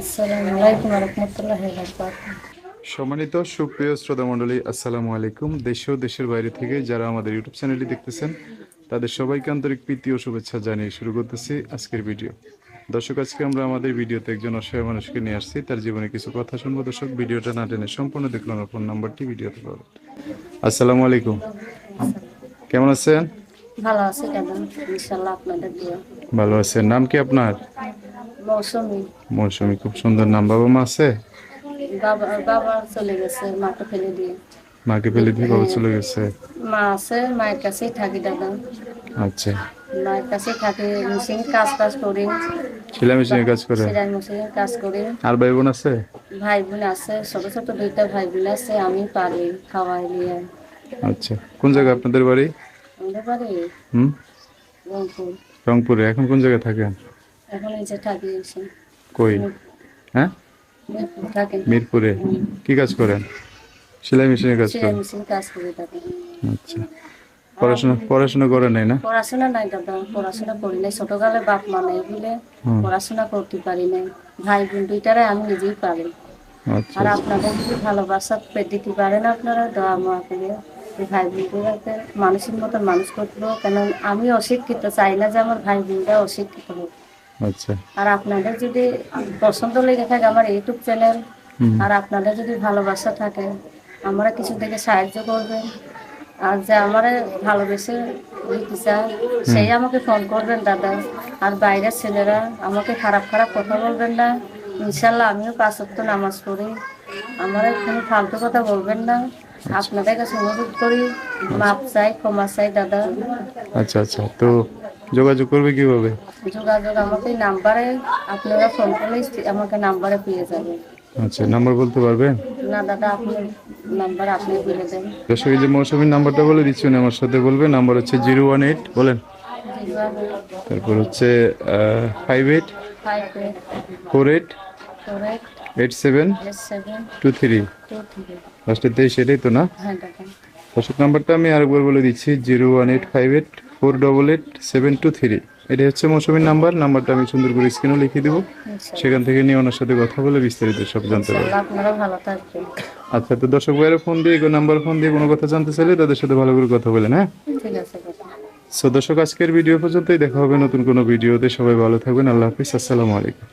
আসসালামু আলাইকুম রহমতুল্লাহ সম্মানিত সুপ্রিয় শ্রোতা মণ্ডলী আসসালামু আলাইকুম। দেশ ও দেশের বাইরে থেকে যারা আমাদের ইউটিউব চ্যানেলটি দেখতেছেন তাদের সবাইকে আন্তরিক প্রীতি ও শুভেচ্ছা জানিয়ে শুরু করতেছি আজকের ভিডিও। দর্শক আজকে আমরা আমাদের ভিডিওতে একজন অসহায় মানুষকে নিয়ে আসছি। তার জীবনে কিছু কথা শুনব। দর্শক ভিডিওটা না টেনে সম্পূর্ণ দেখলাম আমার ফোন নাম্বারটি ভিডিওতে পাবেন। আসসালামু আলাইকুম। কেমন আছেন? ভালো আছে দাদা ইনশাল্লাহ আপনাদের ভালো আছেন। নাম কি আপনার? মৌসুমি। মৌসুমী খুব সুন্দর নাম। বাবা মা আছে? বাবা বাবা চলে গেছে মাকে ফেলে দিয়ে। মাকে ফেলে দিয়ে বাবা চলে গেছে? মা আছে মায়ের কাছেই থাকি দাদা। আচ্ছা। মায়ের কাছেই থাকি মেশিন কাজ কাজ করি। সেলাই মেশিনের কাজ করে? সেলাই মেশিনের কাজ করি। আর ভাই বোন আছে? ভাই বোন আছে ছোট ছোট দুইটা ভাই বোন আছে আমি পারি খাওয়াই নিয়ে আচ্ছা। কোন জায়গায় আপনাদের বাড়ি? আমাদের বাড়ি হুম? রংপুর। রংপুরে। এখন কোন জায়গায় থাকেন? এখন এই যে থাকি কই? হ্যাঁ? মিরপুরে কি কাজ করেন? সেলাই মেশিনের কাজ করেন? করি আচ্ছা। পড়াশোনা পড়াশোনা করেন নাই না? পড়াশোনা নাই দাদা পড়াশোনা করি নাই। ছোটকালে বাপ মা নাই বলে। পড়াশোনা করতে পারি নাই। ভাই বোন দুইটারে আমি নিজেই পারি। আচ্ছা আর আপনাদের যদি ভালোবাসা পে- দিতে পারেন আপনারা দোয়া মা করে। ভাই বোনগুলোকে মানুষের মতো মানুষ করব কেন আমি অশিক্ষিত চাই না যে আমার ভাই বোনরা অশিক্ষিত হোক। আচ্ছা। আর আপনাদের যদি পছন্দ লেগে থাকে আমার ইউটিউব চ্যানেল আর আপনাদের যদি ভালোবাসা থাকে আমরা কিছু থেকে সাহায্য করবেন আর যে আমার ভালোবেসে চায় সেই আমাকে ফোন করবেন দাদা। আর বাইরের ছেলেরা আমাকে খারাপ খারাপ কথা বলবেন না। ইনশাল্লাহ আমিও পাঁচ নামাজ পড়ি। আমার কোনো ফালতু কথা বলবেন না। আপনাদের কাছে অনুরোধ করি মাপ চাই ক্ষমা চাই দাদা। আচ্ছা আচ্ছা। তো যোগাযোগ করবে কীভাবে? যোগাযোগ আমাকে নাম্বারে আপনারা ফোন করলেই আমাকে নাম্বারে পেয়ে যাবেন আচ্ছা নাম্বার বলতে পারবেন না দাদা আপনি নাম্বার আপনি বলে দেন। দর্শক যে মৌসুমীর নাম্বারটা বলে দিচ্ছি উনি আমার সাথে বলবে। নাম্বার হচ্ছে জিরো ওয়ান এইট বলেন। তারপর হচ্ছে five eight four eight eight seven two three two লাস্টের তেইশ এটাই তো না? হ্যাঁ দাদা। দর্শক নাম্বারটা আমি আরেকবার বলে দিচ্ছি zero one eight five eight four double eight seven two three. এটা হচ্ছে মৌসুমীর নাম্বার নাম্বারটা আমি সুন্দর করে স্ক্রিনও লিখে দেবো। সেখান থেকে নিয়ে ওনার সাথে কথা বলে বিস্তারিত সব জানতে পারব। আচ্ছা তো দর্শক ভাইয়ের ফোন দিয়ে নাম্বার ফোন দিয়ে কোনো কথা জানতে চাইলে তাদের সাথে ভালো করে কথা বলেন হ্যাঁ? সো দর্শক আজকের ভিডিও পর্যন্তই। দেখা হবে নতুন কোনো ভিডিওতে সবাই ভালো থাকবেন। আল্লাহ হাফিজ। আসসালামু আলাইকুম।